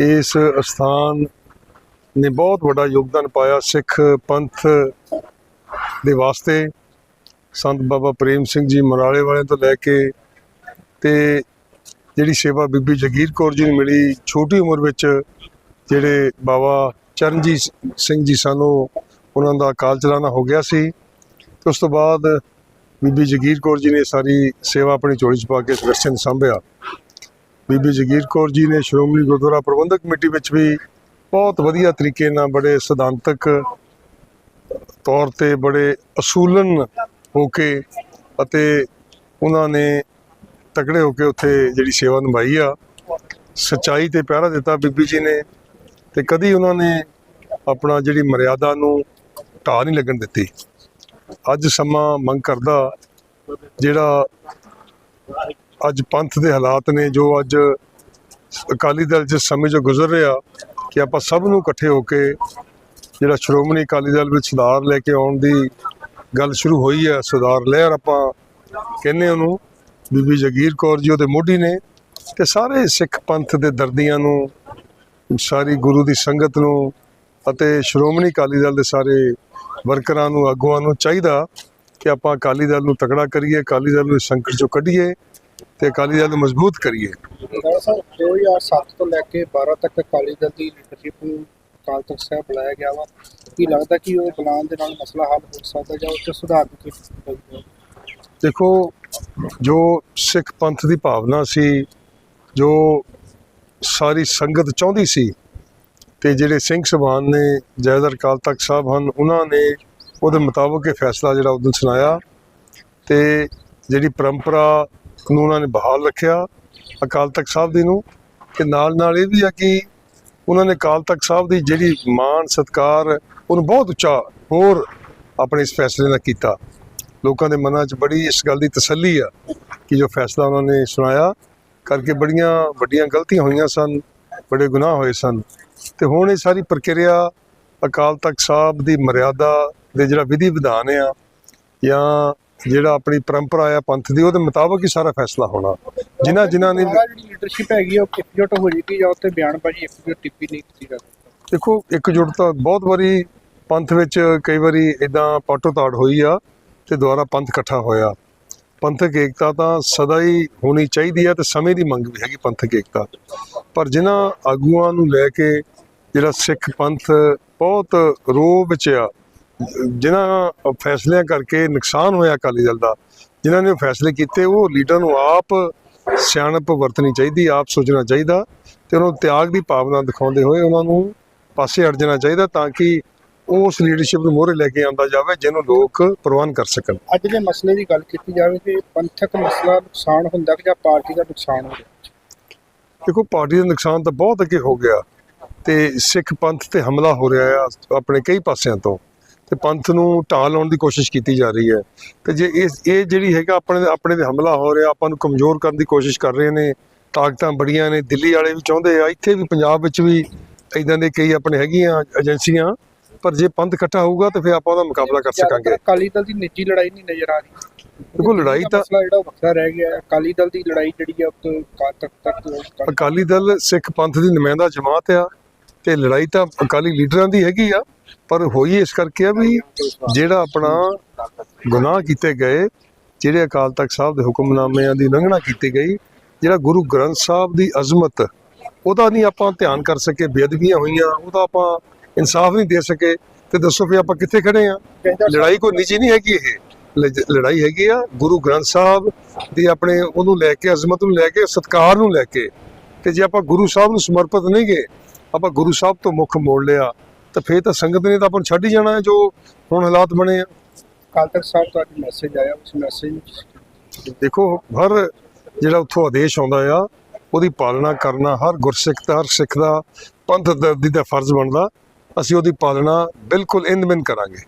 ਇਸ ਅਸਥਾਨ ਨੇ ਬਹੁਤ ਵੱਡਾ ਯੋਗਦਾਨ ਪਾਇਆ ਸਿੱਖ ਪੰਥ ਦੇ ਵਾਸਤੇ। ਸੰਤ ਬਾਬਾ ਪ੍ਰੇਮ ਸਿੰਘ ਜੀ ਮਰਾਲੇ ਵਾਲਿਆਂ ਤੋਂ ਲੈ ਕੇ ਤੇ ਜਿਹੜੀ ਸੇਵਾ ਬੀਬੀ ਜਗੀਰ ਕੌਰ ਜੀ ਨੂੰ ਮਿਲੀ, ਛੋਟੀ ਉਮਰ ਵਿੱਚ ਜਿਹੜੇ ਬਾਬਾ ਚਰਨਜੀਤ ਸਿੰਘ ਜੀ ਸਾਨੂੰ ਉਹਨਾਂ ਦਾ ਕਾਲ ਚਲਾਣਾ ਹੋ ਗਿਆ ਸੀ। ਤੇ ਉਸ ਤੋਂ ਬਾਅਦ ਬੀਬੀ ਜਗੀਰ ਕੌਰ ਜੀ ਨੇ ਸਾਰੀ ਸੇਵਾ ਆਪਣੀ ਝੋਲੀ 'ਚ ਪਾ ਕੇ ਇਸ ਵਿਰਸੇ ਨੂੰ ਸੰਭਿਆ। ਬੀਬੀ ਜਗੀਰ ਕੌਰ ਜੀ ਨੇ ਸ਼੍ਰੋਮਣੀ ਗੁਰਦੁਆਰਾ ਪ੍ਰਬੰਧਕ ਕਮੇਟੀ ਵਿੱਚ ਵੀ ਬਹੁਤ ਵਧੀਆ ਤਰੀਕੇ ਨਾਲ ਬੜੇ ਸਿਧਾਂਤਕ ਤੌਰ ਤੇ ਬੜੇ ਅਸੂਲਨ ਹੋ ਕੇ ਅਤੇ ਉਹਨਾਂ ਨੇ ਤਕੜੇ ਹੋ ਕੇ ਉੱਥੇ ਜਿਹੜੀ ਸੇਵਾ ਨਿਭਾਈ ਆ। ਸਚਾਈ ਤੇ ਪਿਆਰਾ ਦਿੱਤਾ ਬੀਬੀ ਜੀ ਨੇ ਤੇ ਕਦੀ ਉਹਨਾਂ ਨੇ ਆਪਣਾ ਜਿਹੜੀ ਮਰਿਆਦਾ ਨੂੰ ਢਾਹ ਨਹੀਂ ਲੱਗਣ ਦਿੱਤੀ। ਅੱਜ ਸਮਾਂ ਮੰਗ ਕਰਦਾ ਜਿਹੜਾ ਅੱਜ ਪੰਥ ਦੇ ਹਾਲਾਤ ਨੇ ਜੋ ਅੱਜ ਅਕਾਲੀ ਦਲ ਜਿਸ ਸਮੇਂ ਜੋ ਗੁਜ਼ਰ ਰਿਹਾ ਕਿ ਆਪਾਂ ਸਭ ਨੂੰ ਇਕੱਠੇ ਹੋ ਕੇ ਜਿਹੜਾ ਸ਼੍ਰੋਮਣੀ ਅਕਾਲੀ ਦਲ ਵਿੱਚ ਸੁਧਾਰ ਲੈ ਕੇ ਆਉਣ ਦੀ ਗੱਲ ਸ਼ੁਰੂ ਹੋਈ ਹੈ, ਸੁਧਾਰ ਲਹਿਰ ਆਪਾਂ ਕਹਿੰਦੇ ਉਹਨੂੰ, ਬੀਬੀ ਜਗੀਰ ਕੌਰ ਜੀ ਉਹਦੇ ਮੋਢੀ ਨੇ ਤੇ ਸਾਰੇ ਸਿੱਖ ਪੰਥ ਦੇ ਦਰਦੀਆਂ ਨੂੰ, ਸਾਰੀ ਗੁਰੂ ਦੀ ਸੰਗਤ ਨੂੰ ਅਤੇ ਸ਼੍ਰੋਮਣੀ ਅਕਾਲੀ ਦਲ ਦੇ ਸਾਰੇ ਵਰਕਰਾਂ ਨੂੰ, ਆਗੂਆਂ ਨੂੰ ਚਾਹੀਦਾ ਕਿ ਆਪਾਂ ਅਕਾਲੀ ਦਲ ਨੂੰ ਤਕੜਾ ਕਰੀਏ, ਅਕਾਲੀ ਦਲ ਨੂੰ ਸੰਕਟ ਚੋਂ ਕੱਢੀਏ। ਤੇ ਅਕਾਲੀ ਦਲ ਨੂੰ ਮਜ਼ਬੂਤ ਕਰੀਏ ਸਾਹਿਬ 2007 ਤੋਂ ਲੈ ਕੇ 12 ਤੱਕ ਅਕਾਲੀ ਦਲ ਦੀ ਲੀਡਰਸ਼ਿਪ ਨੂੰ ਅਕਾਲ ਤਖਤ ਸਾਹਿਬ ਬੁਲਾਇਆ ਗਿਆ ਵਾ ਕੀ ਲੱਗਦਾ ਕਿ ਉਹ ਬੁਲਾਉਣ ਦੇ ਨਾਲ ਮਸਲਾ ਹੱਲ ਹੋ ਸਕਦਾ ਜਾਂ ਉੱਚ ਸੁਧਾਰ ਦੀ ਕੋਸ਼ਿਸ਼ ਕੀਤੀ ਜਾਊਗੀ? ਦੇਖੋ ਜੋ ਸਿੱਖ ਪੰਥ ਦੀ ਭਾਵਨਾ ਸੀ ਜੋ ਸਾਰੀ ਸੰਗਤ ਚਾਹੁੰਦੀ ਸੀ ਤੇ ਜਿਹੜੇ ਸਿੰਘ ਸਭਾਨ ਨੇ ਜੈਦਰ ਅਕਾਲ ਤਖਤ ਸਾਹਿਬ ਹਨ ਉਹਨਾਂ ਨੇ ਉਹਦੇ ਮੁਤਾਬਕ ਇਹ ਫੈਸਲਾ ਜਿਹੜਾ ਉਦੋਂ ਸੁਣਾਇਆ ਤੇ ਜਿਹੜੀ ਪਰੰਪਰਾ ਨੂੰ ਉਹਨਾਂ ਨੇ ਬਹਾਲ ਰੱਖਿਆ ਅਕਾਲ ਤਖਤ ਸਾਹਿਬ ਦੀ ਨੂੰ ਤੇ ਨਾਲ ਨਾਲ ਇਹ ਵੀ ਆ ਕਿ ਉਹਨਾਂ ਨੇ ਅਕਾਲ ਤਖਤ ਸਾਹਿਬ ਦੀ ਜਿਹੜੀ ਮਾਣ ਸਤਕਾਰ ਉਹਨੂੰ ਬਹੁਤ ਉੱਚਾ ਹੋਰ ਆਪਣੇ ਇਸ ਫੈਸਲੇ ਨਾਲ ਕੀਤਾ। ਲੋਕਾਂ ਦੇ ਮਨਾਂ 'ਚ ਬੜੀ ਇਸ ਗੱਲ ਦੀ ਤਸੱਲੀ ਆ ਕਿ ਜੋ ਫੈਸਲਾ ਉਹਨਾਂ ਨੇ ਸੁਣਾਇਆ ਕਰਕੇ ਬੜੀਆਂ ਵੱਡੀਆਂ ਗਲਤੀਆਂ ਹੋਈਆਂ ਸਨ, ਬੜੇ ਗੁਨਾਹ ਹੋਏ ਸਨ। ਤੇ ਹੁਣ ਇਹ ਸਾਰੀ ਪ੍ਰਕਿਰਿਆ ਅਕਾਲ ਤਖਤ ਸਾਹਿਬ ਦੀ ਮਰਿਆਦਾ ਦੇ ਜਿਹੜਾ ਵਿਧੀ ਵਿਧਾਨ ਆ ਜਾਂ ਜਿਹੜਾ ਆਪਣੀ ਪਰੰਪਰਾ ਆ ਪੰਥ ਦੀ ਉਹਦੇ ਮੁਤਾਬਕ ਹੀ ਸਾਰਾ ਫੈਸਲਾ ਹੋਣਾ। ਜਿਨ੍ਹਾਂ ਜਿਨ੍ਹਾਂ ਨੇ ਲੀਡਰਸ਼ਿਪ ਹੈਗੀ ਉਹ ਇਕਜੁੱਟ ਹੋ ਜਾਏਗੀ ਜਾਂ ਉੱਤੇ ਬਿਆਨਬਾਜ਼ੀ ਇੱਕ ਟਿੱਪੀ ਨਹੀਂ ਕੀਤੀ ਜਾ ਸਕਦੀ। ਦੇਖੋ ਇਕਜੁੱਟਤਾ ਬਹੁਤ ਵਾਰੀ ਪੰਥ ਵਿੱਚ ਕਈ ਵਾਰੀ ਇਦਾਂ ਪਾਟੋ ਤਾੜ ਹੋਈ ਆ ਤੇ ਦੁਆਰਾ ਪੰਥ ਇਕੱਠਾ ਹੋਇਆ। ਪੰਥਕ ਏਕਤਾ ਤਾਂ ਸਦਾ ਹੀ ਹੋਣੀ ਚਾਹੀਦੀ ਆ ਤੇ ਸਮੇਂ ਦੀ ਮੰਗ ਵੀ ਹੈਗੀ ਪੰਥਕ ਏਕਤਾ। ਪਰ ਜਿਨ੍ਹਾਂ ਆਗੂਆਂ ਨੂੰ ਲੈ ਕੇ ਜਿਹੜਾ ਸਿੱਖ ਪੰਥ ਬਹੁਤ ਰੋਹ ਵਿੱਚ ਆ ਜਿਨ੍ਹਾਂ ਫੈਸਲਿਆਂ ਕਰਕੇ ਨੁਕਸਾਨ ਹੋਇਆ ਅਕਾਲੀ ਦਲ ਦਾ ਜਿਨ੍ਹਾਂ ਨੇ ਫੈਸਲੇ ਕੀਤੇ ਉਹ ਲੀਡਰ ਨੂੰ ਆਪ ਸਿਆਣਪ ਵਰਤਣੀ ਚਾਹੀਦੀ ਆਪ ਸੋਚਣਾ ਚਾਹੀਦਾ ਤੇ ਉਹਨਾਂ ਨੂੰ ਤਿਆਗ ਦੀ ਭਾਵਨਾ ਦਿਖਾਉਂਦੇ ਹੋਏ ਉਹਨਾਂ ਨੂੰ ਪਾਸੇ ਹਟ ਜਾਣਾ ਚਾਹੀਦਾ ਤਾਂ ਕਿ ਉਸ ਲੀਡਰਸ਼ਿਪ ਨੂੰ ਮੋਹਰੇ ਲੈ ਕੇ ਆਂਦਾ ਜਾਵੇ ਜਿਹਨੂੰ ਲੋਕ ਪ੍ਰਵਾਨ ਕਰ ਸਕਣ। ਅੱਜ ਦੇ ਮਸਲੇ ਦੀ ਗੱਲ ਕੀਤੀ ਜਾਵੇ ਕਿ ਪੰਥਕ ਮਸਲਾ ਨੁਕਸਾਨ ਹੁੰਦਾ ਕਿ ਜਾਂ ਪਾਰਟੀ ਦਾ ਨੁਕਸਾਨ ਹੋ ਰਿਹਾ ਦੇਖੋ ਪਾਰਟੀ ਦਾ ਨੁਕਸਾਨ ਤਾਂ ਬਹੁਤ ਅੱਗੇ ਹੋ ਗਿਆ ਤੇ ਸਿੱਖ ਪੰਥ ਤੇ ਹਮਲਾ ਹੋ ਰਿਹਾ ਆ ਆਪਣੇ ਕਈ ਪਾਸਿਆਂ ਤੋਂ। ਤੇ ਪੰਥ ਨੂੰ ਢਾਹ ਲਾਉਣ ਦੀ ਕੋਸ਼ਿਸ਼ ਕੀਤੀ ਜਾ ਰਹੀ ਹੈ ਤੇ ਜੇ ਇਹ ਇਹ ਜਿਹੜੀ ਹੈਗਾ ਆਪਣੇ ਆਪਣੇ ਤੇ ਹਮਲਾ ਹੋ ਰਿਹਾ ਆਪਾਂ ਨੂੰ ਕਮਜ਼ੋਰ ਕਰਨ ਦੀ ਕੋਸ਼ਿਸ਼ ਕਰ ਰਹੇ ਨੇ ਤਾਕਤਾਂ ਬੜੀਆਂ ਨੇ ਦਿੱਲੀ ਵਾਲੇ ਵੀ ਚਾਹੁੰਦੇ ਆ ਇੱਥੇ ਵੀ ਪੰਜਾਬ ਵਿੱਚ ਵੀ ਇਦਾਂ ਦੇ ਕਈ ਆਪਣੇ ਹੈਗੀਆਂ ਏਜੰਸੀਆਂ ਪਰ ਜੇ ਪੰਥ ਇਕੱਠਾ ਹੋਊਗਾ ਤਾਂ ਫਿਰ ਆਪਾਂ ਉਹਦਾ ਮੁਕਾਬਲਾ ਕਰ ਸਕਾਂਗੇ ਅਕਾਲੀ ਦਲ ਦੀ ਨਿੱਜੀ ਲੜਾਈ ਨਹੀਂ ਨਜ਼ਰ ਆ ਰਹੀ ਦੇਖੋ ਲੜਾਈ ਤਾਂ ਮਸਲਾ ਜਿਹੜਾ ਵੱਖਰਾ ਰਹਿ ਗਿਆ। ਅਕਾਲੀ ਦਲ ਦੀ ਲੜਾਈ ਜਿਹੜੀ ਆ ਉਹ ਤੋਂ ਅਕਾਲ ਤਖਤ ਤੱਕ ਅਕਾਲੀ ਦਲ ਸਿੱਖ ਪੰਥ ਦੀ ਨੁਮਾਇੰਦਾ ਜਮਾਤ ਆ ਤੇ ਲੜਾਈ ਤਾਂ ਅਕਾਲੀ ਲੀਡਰਾਂ ਦੀ ਹੈਗੀ ਆ ਪਰ ਹੋਈ ਇਸ ਕਰਕੇ ਆ ਵੀ ਜਿਹੜਾ ਆਪਣਾ ਗੁਨਾਹ ਕੀਤੇ ਗਏ, ਜਿਹੜੇ ਅਕਾਲ ਤਖਤ ਸਾਹਿਬ ਦੇ ਹੁਕਮਨਾਮਿਆਂ ਦੀ ਉਲੰਘਣਾ ਕੀਤੀ ਗਈ, ਜਿਹੜਾ ਗੁਰੂ ਗ੍ਰੰਥ ਸਾਹਿਬ ਦੀ ਅਜ਼ਮਤ, ਉਹਦਾ ਨਹੀਂ ਆਪਾਂ ਧਿਆਨ ਕਰ ਸਕੇ, ਬੇਅਦਬੀਆਂ ਹੋਈਆਂ, ਉਹਦਾ ਆਪਾਂ ਇਨਸਾਫ ਨਹੀਂ ਦੇ ਸਕੇ। ਤੇ ਦੱਸੋ ਵੀ ਆਪਾਂ ਕਿੱਥੇ ਖੜੇ ਆ? ਲੜਾਈ ਕੋਈ ਨਿੱਜੀ ਨਹੀਂ ਹੈਗੀ ਇਹ। ਲ- ਲੜਾਈ ਹੈਗੀ ਆ ਗੁਰੂ ਗ੍ਰੰਥ ਸਾਹਿਬ ਦੀ ਆਪਣੇ ਉਹਨੂੰ ਲੈ ਕੇ, ਅਜ਼ਮਤ ਨੂੰ ਲੈ ਕੇ, ਸਤਕਾਰ ਨੂੰ ਲੈ ਕੇ। ਤੇ ਜੇ ਆਪਾਂ ਗੁਰੂ ਸਾਹਿਬ ਨੂੰ ਸਮਰਪਿਤ ਨਹੀਂ ਗਏ, ਆਪਾਂ ਗੁਰੂ ਸਾਹਿਬ ਤੋਂ ਮੁੱਖ ਮੋੜ ਲਿਆ। ਤਾਂ ਫੇਰ ਤਾਂ ਸੰਗਤ ਨੇ ਤਾਂ ਆਪਾਂ ਨੂੰ ਛੱਡ ਹੀ ਜਾਣਾ ਹੈ ਜੋ ਹੁਣ ਹਾਲਾਤ ਬਣੇ ਆ। ਅਕਾਲ ਤਖਤ ਸਾਹਿਬ ਤੋਂ ਅੱਜ ਮੈਸੇਜ ਆਇਆ ਉਸ ਮੈਸੇਜ ਦੇਖੋ ਹਰ ਜਿਹੜਾ ਉੱਥੋਂ ਆਦੇਸ਼ ਆਉਂਦਾ ਆ ਉਹਦੀ ਪਾਲਣਾ ਕਰਨਾ ਹਰ ਗੁਰਸਿੱਖ ਦਾ ਹਰ ਸਿੱਖ ਦਾ ਪੰਥ ਦਰਦੀ ਦਾ ਫਰਜ਼ ਬਣਦਾ। ਅਸੀਂ ਉਹਦੀ ਪਾਲਣਾ ਬਿਲਕੁਲ ਇੰਦ ਬਿੰਦ ਕਰਾਂਗੇ।